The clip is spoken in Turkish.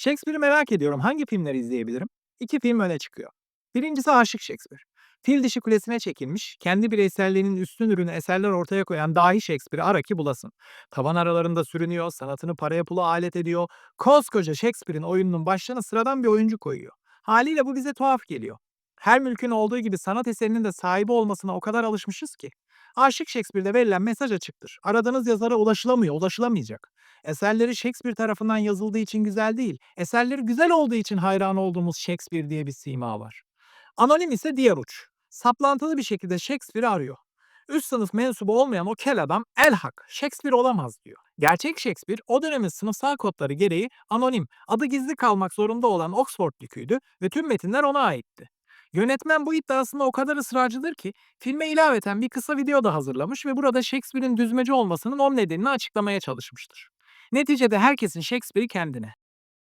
Shakespeare'i merak ediyorum. Hangi filmleri izleyebilirim? İki film öne çıkıyor. Birincisi Aşık Shakespeare. Fil dişi kulesine çekilmiş, kendi bireyselliğinin üstün ürünü eserler ortaya koyan dahi Shakespeare'i ara ki bulasın. Tavan aralarında sürünüyor, sanatını paraya pula alet ediyor. Koskoca Shakespeare'in oyununun başlığına sıradan bir oyuncu koyuyor. Haliyle bu bize tuhaf geliyor. Her mülkün olduğu gibi sanat eserinin de sahibi olmasına o kadar alışmışız ki. Aşık Shakespeare'de verilen mesaj açıktır. Aradığınız yazara ulaşılamıyor, ulaşılamayacak. Eserleri Shakespeare tarafından yazıldığı için güzel değil, eserleri güzel olduğu için hayran olduğumuz Shakespeare diye bir sima var. Anonim ise diğer uç. Saplantılı bir şekilde Shakespeare'i arıyor. Üst sınıf mensubu olmayan o kel adam el hak, Shakespeare olamaz diyor. Gerçek Shakespeare o dönemin sınıfsal kodları gereği anonim, adı gizli kalmak zorunda olan Oxford Lükü'ydü ve tüm metinler ona aitti. Yönetmen bu iddiasında o kadar ısrarcıdır ki filme ilaveten bir kısa video da hazırlamış ve burada Shakespeare'in düzmece olmasının o nedenini açıklamaya çalışmıştır. Neticede herkesin Shakespeare'i kendine,